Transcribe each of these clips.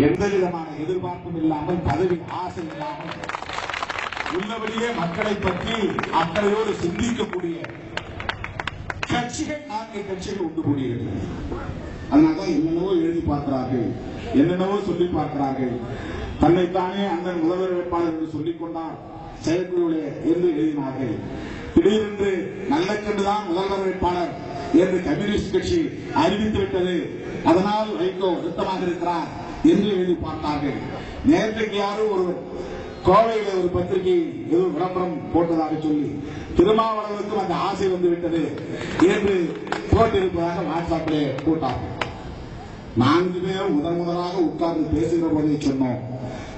எந்த விதமான எதிர்பார்ப்பும் இல்லாமல் பதவி ஆசை இல்லாமல் உள்ளபடியே மக்களை பற்றி அக்கறையோடு சிந்திக்கக்கூடிய கட்சிகள் நான்கு கட்சிகள் உண்டு கூடியிருக்கிறது. அதனால்தான் என்னென்னவோ எழுதி பார்க்கிறார்கள் என்னென்னவோ சொல்லி பார்க்கிறார்கள். தன்னைத்தானே அண்ணன் முதல்வர் வேட்பாளர் என்று சொல்லிக் கொண்டார் செயற்குழுவிலே இருந்து எழுதினார்கள். திடீரென்று நல்ல கண்டுதான் முதல்வர் வேட்பாளர் என்று கம்யூனிஸ்ட் கட்சி அறிவித்து விட்டது. அதனால் வைகோ சுத்தமாக இருக்கிறார். என்று எழுதி பார்த்தார்கள். நேற்றைக்கு யாரும் ஒருவர் கோவையில் ஒரு பத்திரிகை ஏதோ விளம்பரம் போட்டதாக சொல்லி திருமாவளவனுக்கும் அந்த ஆசை வந்து விட்டது என்று போட்டிருப்பதாக வாட்ஸ்அப்பிலே போட்டார்கள். நான்கு பேரும் முதன் முதலாக உட்கார்ந்து பேசுகிற போதே சொன்னோம்.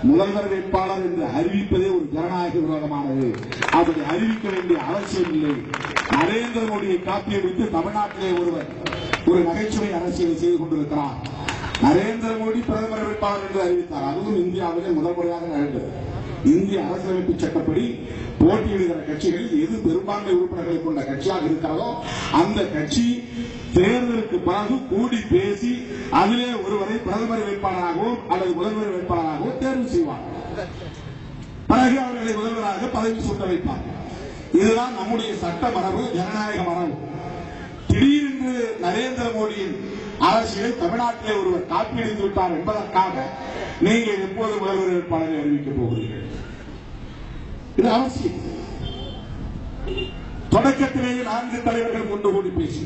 முதல்வர் வேட்பாளர் என்று அறிவிப்பதே ஒரு ஜனநாயக விரோதமானது. அப்படி அறிவிக்க வேண்டிய அவசியம் இல்லை. நரேந்திர மோடியை காப்பியடித்து தமிழ்நாட்டிலே ஒருவர் ஒரு நகைச்சுவை அரசியலை செய்து கொண்டிருக்கிறார். நரேந்திர மோடி பிரதமர் வேட்பாளர் என்று அறிவித்தார். அதுவும் இந்தியாவிலே முதல் முறையாக நடந்தது இந்திய அரசியலமைப்பு சட்டப்படி போட்டியிடுகிற கட்சிகளில் எது பெரும்பான்மை உறுப்பினர்களை கொண்ட கட்சியாக இருக்கிறதோ அந்த கட்சி தேர்தலுக்கு பிறகு கூடி பேசி அதிலே ஒருவரை பிரதமர் வேட்பாளராகவோ அல்லது முதல்வர் வேட்பாளராகவோ தேர்வு செய்வார். பிறகு அவர்களை முதல்வராக பதவி சூட்ட வைப்பார். இதுதான் நம்முடைய சட்ட மரபு ஜனநாயக மரபு. திடீரென்று நரேந்திர மோடியின் அரசியலை தமிழ்நாட்டிலே ஒருவர் காப்பீடு விட்டார் என்பதற்காக நீங்கள் எப்போது முதல்வர் வேட்பாளரை அறிவிக்கப் போகிறீர்கள். இது அவசியம். தொடக்கத்திலேயே நான்கு தலைவர்கள் கொண்டு கூடி பேசி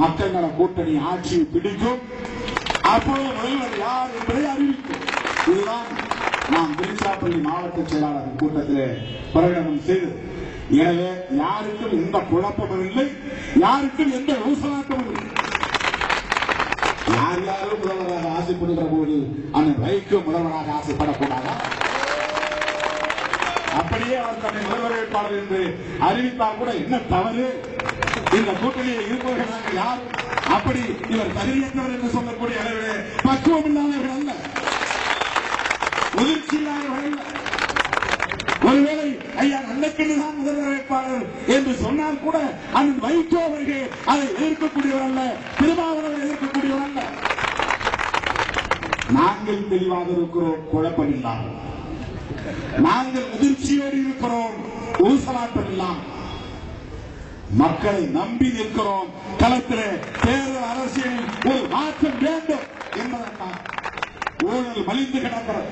மக்கள் நல கூட்டணி ஆட்சி பிடிக்கும். அப்போது முதல்வர் யார் என்பதை அறிவிக்கும். இதுதான் நாம் திருச்சிராப்பள்ளி மாவட்ட செயலாளர் கூட்டத்திலே பிரகடனம் செய்தது. எனவே யாருக்கும் எந்த குழப்பமும் இல்லை யாருக்கும் எந்த ஊசலாட்டமும் இல்லை. யார் யாரும் முதல்வராக ஆசைப்படுகிற போது அந்த வைக்கு முதல்வராக ஆசைப்படக்கூடாதா? அப்படியே அவர் தன்னை முதல்வர் வேட்பாளர் என்று அறிவித்தால் கூட என்ன தவறு? இந்த கூட்டணியில் இருப்பவர்கள் யார்? அப்படி இவர் தகுதியற்றவர் என்று சொல்லக்கூடிய அளவிலே பக்குவம் இல்லாதவர்கள் அல்ல. முதிர்ச்சி இல்லாதவர்கள் அல்ல. ஒருவேளை ஐயா நல்லக்கிண்டுதான் முதல்வர் வேட்பாளர் என்று சொன்னால் கூட அந்த வைகோ அவர்கள் அதை எதிர்க்கக்கூடியவர் அல்ல திருமாவளவர் எதிர்க்கக்கூடிய நாங்கள் தெளிவாக இருக்கிறோம் குழப்பம் இல்லாமல் நாங்கள் முதிர்ச்சியோடு இருக்கிறோம் ஊசலாட்டம் இல்லாமல் மக்களை நம்பி நிற்கிறோம். களத்தில் தேர்தல் அரசியலில் ஒரு மாற்றம் வேண்டும் என்பதற்காக ஊழல் மலிந்து கிடக்கிறது.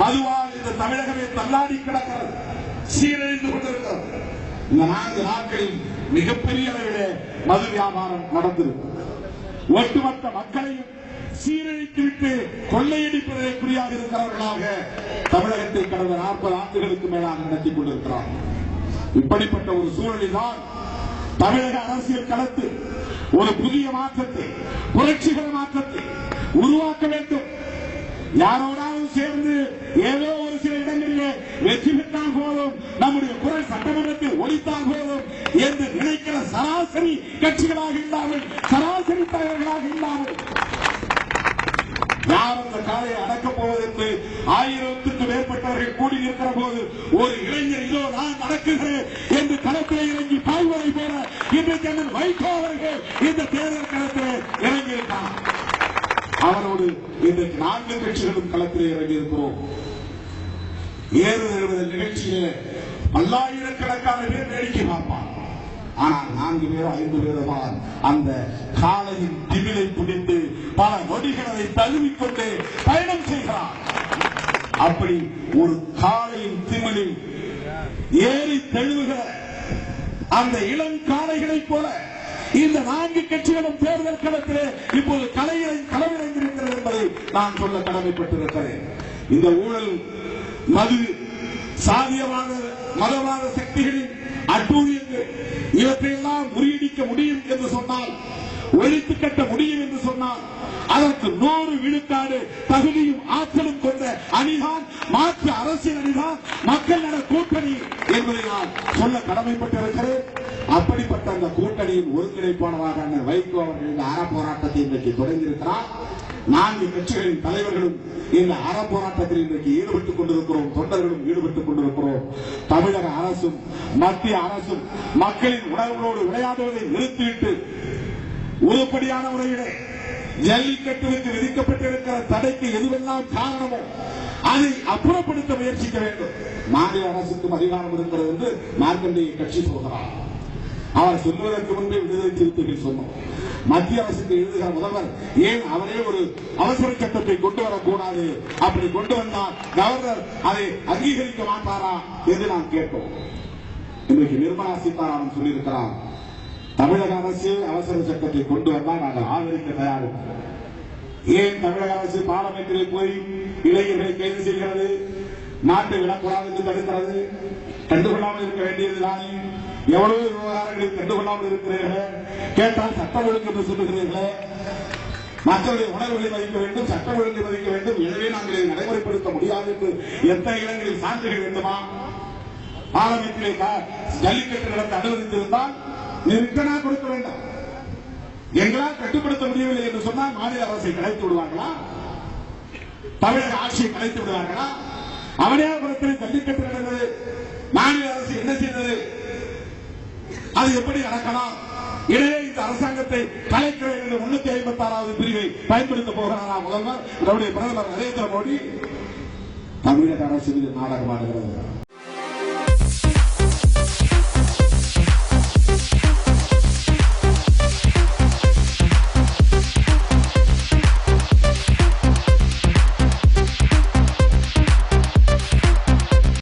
மதுவால் இந்த தமிழகமே தள்ளாடி கிடக்கிறது. சீரழிந்து கொண்டிருக்கிறது. இந்த நான்கு நாட்களில் மிகப்பெரிய அளவிலே மது வியாபாரம் நடந்திருக்கு. ஒட்டுமொத்த மக்களையும் சீரழித்துவிட்டு கொள்ளையடிப்பதை குறியாக இருக்கிறவர்களாக தமிழகத்தை கடந்த நாற்பது ஆண்டுகளுக்கு மேலாக நடத்தி கொண்டிருக்கிறார். இப்படிப்பட்ட ஒரு சூழலில்தான் தமிழக அரசியல் களத்தில் ஒரு புதிய மாற்றத்தை புரட்சிகர மாற்றத்தை உருவாக்க வேண்டும். யாரோடாவது சேர்ந்து ஏதோ ஒரு சில இடங்களிலே வெற்றி பெற்றால் போதும் நம்முடைய குரல் சட்டமன்றத்தில் ஒழித்தால் போதும் என்று நினைக்கிற சராசரி கட்சிகளாக இல்லாமல் சராசரி தலைவர்களாக இல்லாமல் யார் அந்த காலையை அடக்கப் போவது என்று ஆயிரத்துக்கு மேற்பட்டவர்கள் கூடி நிற்கிற போது ஒரு இளைஞர் இதோ நான் நடக்குகிறேன் என்று களத்தில் இறங்கி பாய்வதை போல இன்றைக்கு அண்ணன் வைகோ அவர்கள் இந்த தேர்தல் களத்தில் இறங்கியிருக்கார் அவரோடு இன்றைக்கு நான்கு கட்சிகளும் களத்தில் இறங்கியிருக்கிறோம். ஏறு தழுவுதல் நிகழ்ச்சியிலே பல்லாயிரக்கணக்கான பேர் வேடிக்கை பார்ப்பார் ஆனால் நான்கு பேரும் ஐந்து பேருமான் அந்த காலையின் திமிலை பிடித்து பல நொடிகளை தழுவிக்கொண்டு பயணம் செய்கிறார். அப்படி ஒரு காலையின் திமிழில் ஏறி தெழுவுகிற அந்த இளம் காளைகளைப் போல இந்த நான்கு கட்சிகளும் தேர்தல் களத்திலே இப்போது கலையை களமிறங்கியிருக்கிறது என்பதை நான் சொல்ல கடமைப்பட்டிருக்கிறேன். இந்த ஊழல் மது சாதியவாத மதவாத சக்திகளின் அட்டூழியங்கள் இவற்றையெல்லாம் முறியடிக்க முடியும் என்று சொன்னால் ஒழித்து கட்ட முடியும் என்று சொன்னால் அதற்கு நூறு விழுக்காடு தகுதியும் ஆற்றலும் கொண்ட அணிதான் மாற்று அரசியல் அணிதான் மக்கள் நல கூட்டணி என்பதை நான் சொல்ல கடமைப்பட்டிருக்கிறேன். அப்படிப்பட்ட அந்த கூட்டணியின் ஒருங்கிணைப்பாளராக வைகோ அவர்கள் அற போராட்டத்தை இன்றைக்கு தொடங்கியிருக்கிறார். நான்கு கட்சிகளின் தலைவர்களும் இந்த அற போராட்டத்தில் இன்றைக்கு ஈடுபட்டுக் கொண்டிருக்கிறோம் தொண்டர்களும் ஈடுபட்டுக் கொண்டிருக்கிறோம். தமிழக அரசும் மத்திய அரசும் மக்களின் உணர்வுகளோடு விளையாடுவதை நிறுத்திவிட்டு உருப்படியான முறையிலே ஜல்லிக்கட்டுக்கு விதிக்கப்பட்டிருக்கிற தடைக்கு எதுவெல்லாம் காரணமோ அதை அப்புறப்படுத்த முயற்சிக்க வேண்டும். மாநில அரசுக்கும் அதிகாரம் இருக்கிறது என்று மார்க்கண்டேய கட்சி சொல்கிறார். அவர் சொல்வதற்கு முன்பே விடுதலை சிறுத்தைகள் சொன்னோம். மத்திய அரசுக்கு எழுதுகிற முதல்வர் ஏன் அவரே ஒரு அவசர சட்டத்தை கொண்டு வரக்கூடாது? அப்படி கொண்டு வந்தால் கவர்னர் அதை அங்கீகரிக்க மாட்டாரா என்று நாம் கேட்டோம் இன்றைக்கு நிர்மலா சீதாராமன் சொல்லியிருக்கிறார் தமிழக அரசு அவசர சட்டத்தை கொண்டு வந்தால் நாங்கள் ஆதரிக்க தயார் ஏன் தமிழக அரசு பார்லமெண்டில் போய் இளைஞர்களை கைது செய்கிறது? நாட்டை விடக்கூடாது என்று தடுக்கிறது? கண்டுகொள்ளாமல் இருக்க வேண்டியது தானே? எவ்வளவு விவகாரங்களை கண்டு கொள்ளாமல் இருக்கிறீர்கள்? கேட்டால் சட்டம் ஒழுங்கு என்று சொல்லுகிறீர்களே. மக்களுடைய உணர்வுகளை மதிக்க வேண்டும் சட்டம் ஒழுங்கை மதிக்க வேண்டும். எனவே நாங்கள் இதை நடைமுறைப்படுத்த முடியாது என்று எத்தனை இடங்களில் சான்றுகள் வேண்டுமா? பார்லமெண்டிலே ஜல்லிக்கட்டு நடத்த அனுமதித்திருந்தால் நிறுத்தனா கொடுக்க வேண்டாம். எங்களால் கட்டுப்படுத்த முடியவில்லை என்று சொன்னால் மாநில அரசை கலைத்து விடுவார்களா? தமிழக ஆட்சியை கலைத்து விடுவார்களா? அவனியாபுரத்தில் ஜல்லிக்கட்டு நடந்தது. மாநில அரசு என்ன செய்தது? அது எப்படி நடக்கலாம்? எனவே இந்த அரசாங்கத்தை கலைக்கிற என்ற முன்னூத்தி ஐம்பத்தி ஆறாவது பிரிவை பயன்படுத்த போகிறாரா முதல்வர்? நம்முடைய பிரதமர் நரேந்திர மோடி. தமிழக அரசு மீது நாடகமாடுகிறது.